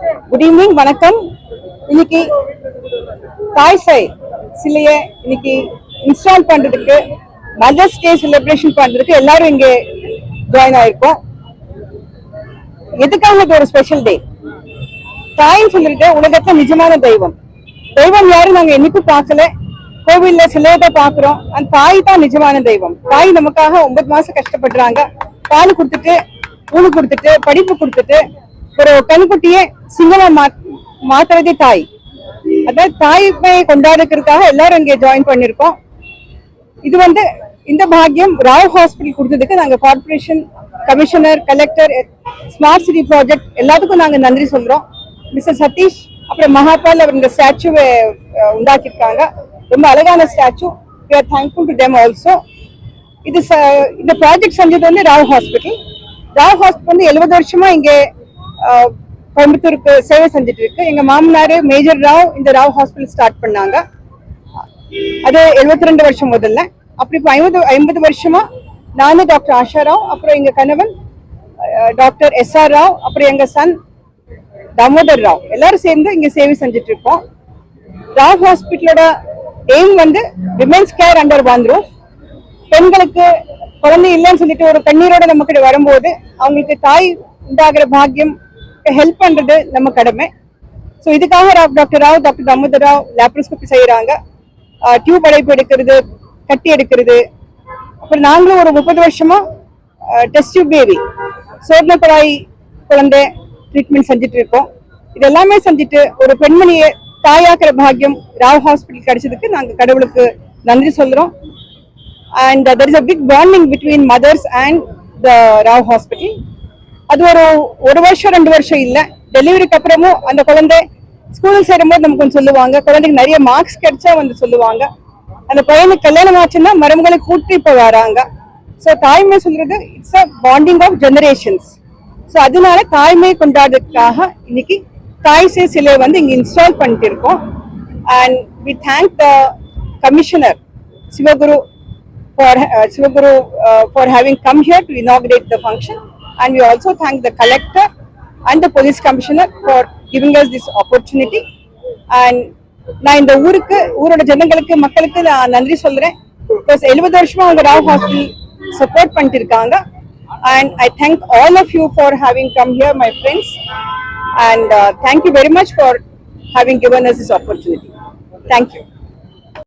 Good evening வணக்கம். இன்னைக்கு தாய் சாய் இன்னைக்கு இன்ஸ்டால் பண்றதுக்கு மதர்ஸ் டே செலிப்ரேஷன் பண்றதுக்கு எல்லாரும் இங்க ஜாயின் ஆயிருக்கோம். எதுக்காக இது ஒரு ஸ்பெஷல் டே தாய்ன்னு சொல்லிட்டு உலகத்துல நிஜமான தெய்வம். தெய்வம் யாரும் நாங்க என்னைக்கும் பார்க்கல. கோவில்ல சிலையத்தை பாக்குறோம் அந்த தாய் தான் நிஜமான தெய்வம். தாய் நமக்காக ஒன்பது மாசம் கஷ்டப்படுறாங்க. பால் கொடுத்துட்டு ஊனு கொடுத்துட்டு படிப்பு கொடுத்துட்டு ஒரு பெண்குட்டியை சிங்கமா மாத்துறதே தாய். அதாவது தாய்மை கொண்டாடுறதுக்காக எல்லாரும் இங்கே ஜாயின் பண்ணிருக்கோம். இது வந்து இந்த பாக்கியம் ராவ் ஹாஸ்பிட்டல் கொடுத்ததுக்கு நாங்க corporation commissioner collector smart city project எல்லாத்துக்கும் நாங்க நன்றி சொல்றோம். மிஸ்டர் சதீஷ் அப்புறம் மகாபால் அவர் இந்த ஸ்டாச்சுவை உண்டாக்கியிருக்காங்க. ரொம்ப அழகான statue we are thankful to them also இது ச- இந்த ப்ராஜெக்ட் செஞ்சது வந்து ராவ் ஹாஸ்பிட்டல் ராவ் ஹாஸ்பிட்டல் வந்து எழுபது வருஷமா இங்கே கோயம்புத்தூருக்கு சேவை செஞ்சுட்டு இருக்கு எங்க மாமனார் மேஜர் ராவ் இந்த ராவ் ஹாஸ்பிட்டல் ஸ்டார்ட் பண்ணாங்க. அது 72 ரெண்டு வருஷம் முதல்ல. அப்படி இப்போ ஐம்பது ஐம்பது வருஷமா நானும் டாக்டர் ஆஷா ராவ் அப்புறம் எங்க கணவன் டாக்டர் எஸ் ஆர் ராவ் அப்புறம் எங்க சன் தாமோதர் ராவ். எல்லாரும் சேர்ந்து இங்க சேவை செஞ்சுட்டு இருக்கோம் ராவ் ஹாஸ்பிட்டலோட எய்ம் வந்து விமென்ஸ் கேர் அண்டர் ஒன் பெண்களுக்கு குழந்தை இல்லைன்னு சொல்லிட்டு ஒரு கண்ணீரோட நம்ம கிட்ட வரும்போது அவங்களுக்கு தாய் உண்டாகிற பாக்கியம் ஹெல்ப் பண்றது நம்ம கடமை. ஸோ இதுக்காக Rao doctor Rao doctor Damodar Rao laparoscopy செய்யறாங்க. டியூப் அடைப்பு எடுக்கிறது கட்டி எடுக்கிறது. அப்புறம் நாங்களும் ஒரு முப்பது வருஷமா டெஸ்ட் டியூப் பேபி சோர்ணக்குழாய் குழந்தை ட்ரீட்மெண்ட் செஞ்சுட்டு இருக்கோம். இது எல்லாமே செஞ்சுட்டு ஒரு பெண்மணியை தாயாக்குற பாக்கியம் ராவ் ஹாஸ்பிட்டல் கிடைச்சதுக்கு நாங்க கடவுளுக்கு நன்றி சொல்றோம். And there is a big bonding between mothers and the Rao hospital அது ஒரு ஒரு வருஷம் ரெண்டு வருஷம் இல்லை. டெலிவரிக்கு அப்புறமும் அந்த குழந்தை ஸ்கூலில் சேரும்போது நமக்கு கொஞ்சம் சொல்லுவாங்க. குழந்தைக்கு நிறைய மார்க்ஸ் கிடைச்சா வந்து சொல்லுவாங்க. அந்த பையனுக்கு கல்யாணம் ஆச்சுன்னா மருமகளை கூட்டி இப்போ வராங்க. ஸோ தாய்மை சொல்றது it's a bonding of generations so அதனால தாய்மை கொண்டாடுறதுக்காக இன்னைக்கு தாய் சே சிலை வந்து இங்கே இன்ஸ்டால் பண்ணிட்டு இருக்கோம். And we thank the commissioner Sivaguru for Sivaguru for having come here to inaugurate the function. And we also thank the collector and the police commissioner for giving us this opportunity. And நான் இந்த ஊருக்கு ஊரோட ஜனங்களுக்கு மக்களுக்கு நான் நன்றி சொல்றேன். Because எழுபது வருஷமா அவங்க ராவ் ஹாஸ்பிட்டல் சப்போர்ட் பண்ணிட்டு இருக்காங்க and I thank all of you for having come here my friends and thank you very much for having given us this opportunity thank you